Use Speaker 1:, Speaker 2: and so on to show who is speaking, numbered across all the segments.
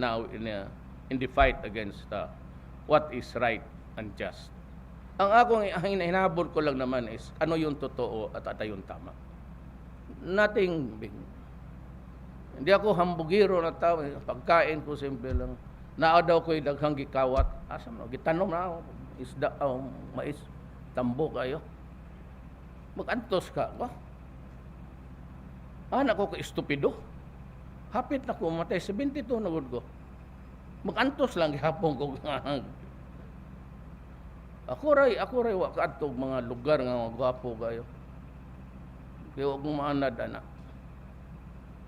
Speaker 1: now in, a, in the fight against uh, what is right and just. Ang akong hin- hinahabol ko lang naman is ano yung totoo at ano yung tama. Nothing big. Hindi ako hambugiro na tao. Pagkain ko simple lang. Naa daw ko'y daghang gikawat. Asa mo? Gitanom na ako. Isda, oh, mais. Tambo kayo. Magantos ka. Ba? Anak ko ka estupido. Hapit na ko matay. 72 na gud ko. Magantos lang gihapon ko. ako ray, ako ray wa kaadtog mga lugar nga gwapo kayo. Kaya huwag mo maanad, anak.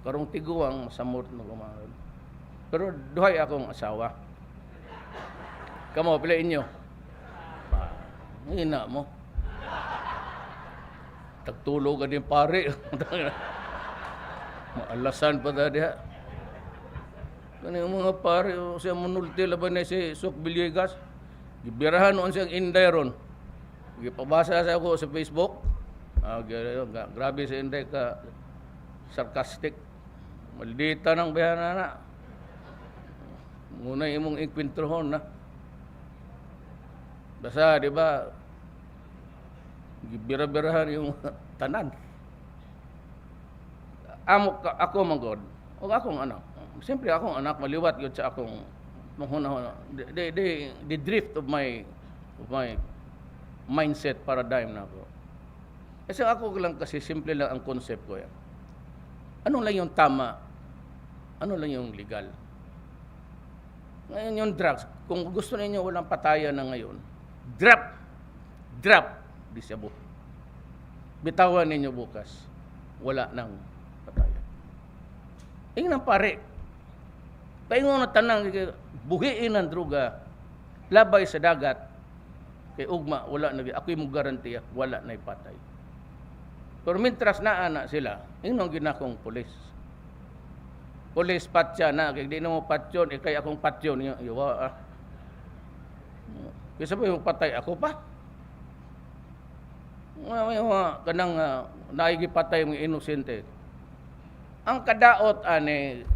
Speaker 1: Karong tiguang, masamot na kumahan. Pero duhay akong asawa. Kamo, piliin nyo. Hina mo. Tagtulog din pare. Maalasan pa na diha. Kani mga pare, o siya munulti laban na si Sok Villegas. Gibirahan noon siyang Inday ron. Gipabasa sa ako sa Facebook. Ah, gra- gra- grabe si Inday ka sarcastic. Maldita ng bihana na. Muna imong ikwintrohon na. Basta, di ba, gibira-birahan yung tanan. Amo ka, ako manggod, o akong anak. Siyempre akong anak, maliwat yun sa akong mahuna the, the, the, drift of my of my mindset paradigm na ako. Kasi ako lang kasi simple lang ang concept ko yan. Ano lang yung tama? Ano lang yung legal? Ngayon yung drugs, kung gusto ninyo walang patayan na ngayon, drop, drop, di siya bu. Bitawan ninyo bukas, wala nang. Ingnan pare, paingon na tanang, buhiin ang druga, labay sa dagat, kay ugma, wala na, ako'y mo garantiya, wala na ipatay. Pero mintras na ana sila, ingnon ginakong pulis. Pulis patya na, kay di na mo patyon, eh kay akong patyon, yung iwa ah. Kaya sabi mo patay ako pa. Mga kanang uh, naigipatay mga inosente. Ang kadaot ani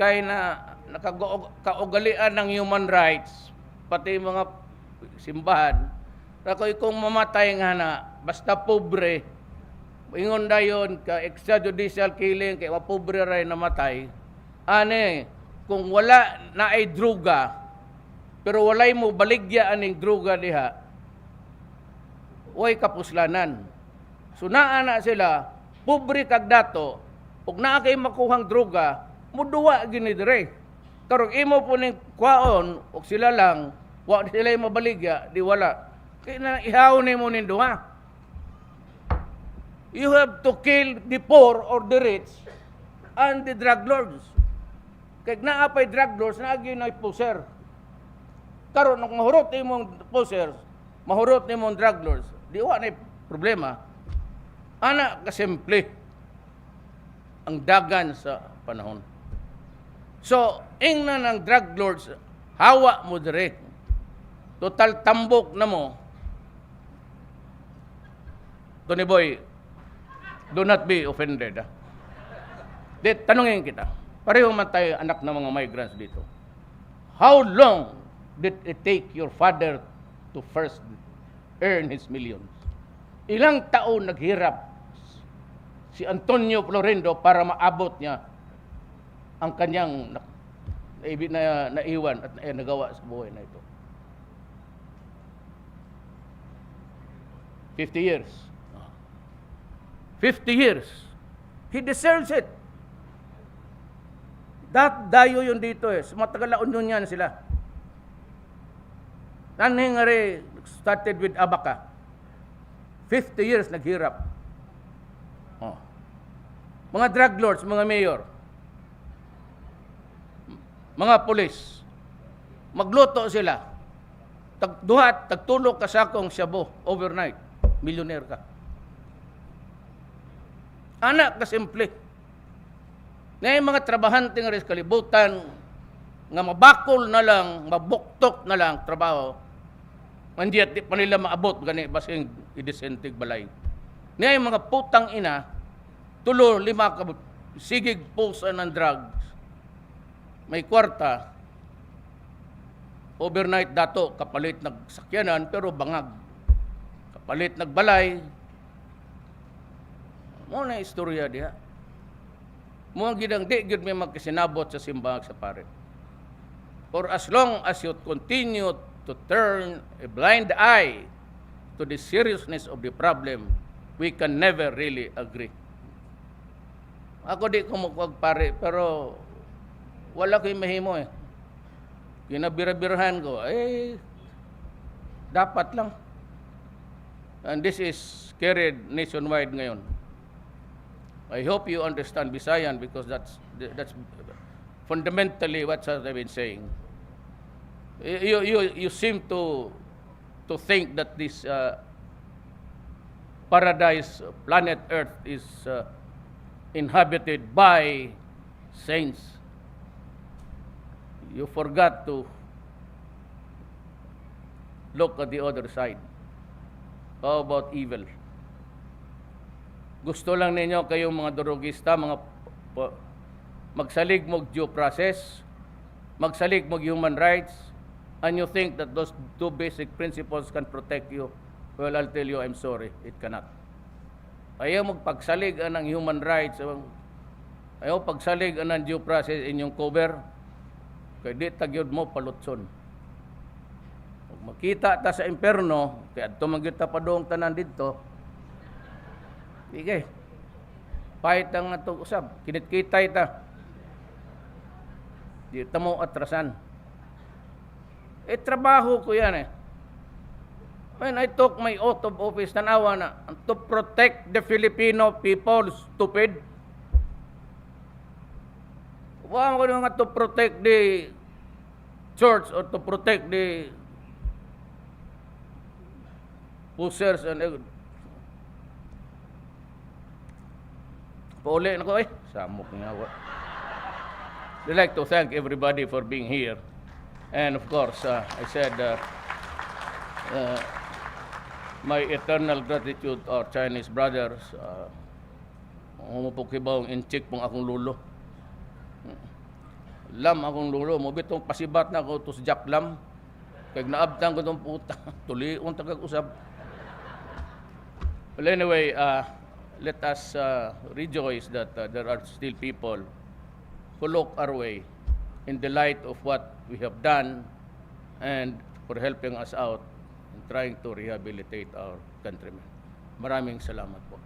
Speaker 1: kay na nakaugalian ng human rights pati mga simbahan na kung mamatay nga na basta pobre ingon dayon ka extrajudicial killing kay pobre ray namatay. Ani kung wala na ay druga pero walay mo baligya aning druga diha way kapuslanan. So naa na sila pobre kag dato ug naa kay makuhang droga muduwa gini dire karong imo po ning kwaon ug sila lang wa sila mabaligya di wala kay na ihaw nimo ning duha You have to kill the poor or the rich and the drug lords. Kaya naapay drug lords, naagi na poser. Karon nung mahurot imong posers, mahurot imong drug lords, di wa na problema. Ana kasimple ang dagan sa panahon. So, ingna ng drug lords, hawa mo dire. Total tambok na mo. Tony Boy, do not be offended. Ah. Di, tanungin kita. Pareho man tayo anak ng mga migrants dito. How long did it take your father to first earn his millions? Ilang taon naghirap si Antonio Florendo para maabot niya ang kanyang na, na, na, naiwan at na, nagawa sa buhay na ito. 50 years. 50 years. He deserves it. Dat dayo yun dito eh. Matagal na union yan sila. Naning nga rin, started with Abaca. 50 years naghirap. Mga drug lords, mga mayor, mga polis, magluto sila. Tagduhat, tagtulog ka sa akong shabu overnight. Millionaire ka. Anak ka simple. Ngayon mga trabahante nga rin sa kalibutan, nga mabakol na lang, mabuktok na lang trabaho, hindi at di pa nila maabot gani basing idisentig balay. Ngayon mga putang ina, tulo, lima ka, sigig pusa ng drugs. may kwarta, overnight dato, kapalit nagsakyanan, pero bangag. Kapalit nagbalay. Mo na istorya diha. Mo ang gidang di gyud may magkasinabot sa simbahag sa pare. For as long as you continue to turn a blind eye to the seriousness of the problem, we can never really agree. Ako di ko magwag pare, pero wala ko yung mahimo eh. Kinabira-birahan ko, eh, dapat lang. And this is carried nationwide ngayon. I hope you understand Visayan because that's that's fundamentally what I've been saying. You you you seem to to think that this uh, paradise planet Earth is uh, inhabited by saints. You forgot to look at the other side. How about evil? Gusto lang ninyo kayong mga durugista, mga magsalig mo due process, magsalig mo human rights, and you think that those two basic principles can protect you, well, I'll tell you, I'm sorry, it cannot. Ayaw magpagsalig ang ng human rights, ayaw pagsalig ang ng due process inyong cover, kay di tagyod mo palutson. Kung makita ta sa imperno, kaya adto man gyud ta padong tanan didto. Sige. Pahit ang ato usab, kinit-kitay ta. Di ta mo atrasan. Eh trabaho ko yan eh. When I took my oath of office, tanawa na, to protect the Filipino people, stupid. Huwag ko nga to protect the church or to protect the pusers and everything. Pauli na ko eh. Samok nga ako. I'd like to thank everybody for being here. And of course, uh, I said uh, uh, my eternal gratitude our Chinese brothers. Uh, Umupukibaw in check pong akong lulo. Lam akong lulo. Mo bitong pasibat na ako to sa Jack Lam. Kag naabtan ko tong puta. Tulion tagag usab. Well, anyway, uh, let us uh, rejoice that uh, there are still people who look our way in the light of what we have done and for helping us out in trying to rehabilitate our countrymen. Maraming salamat po.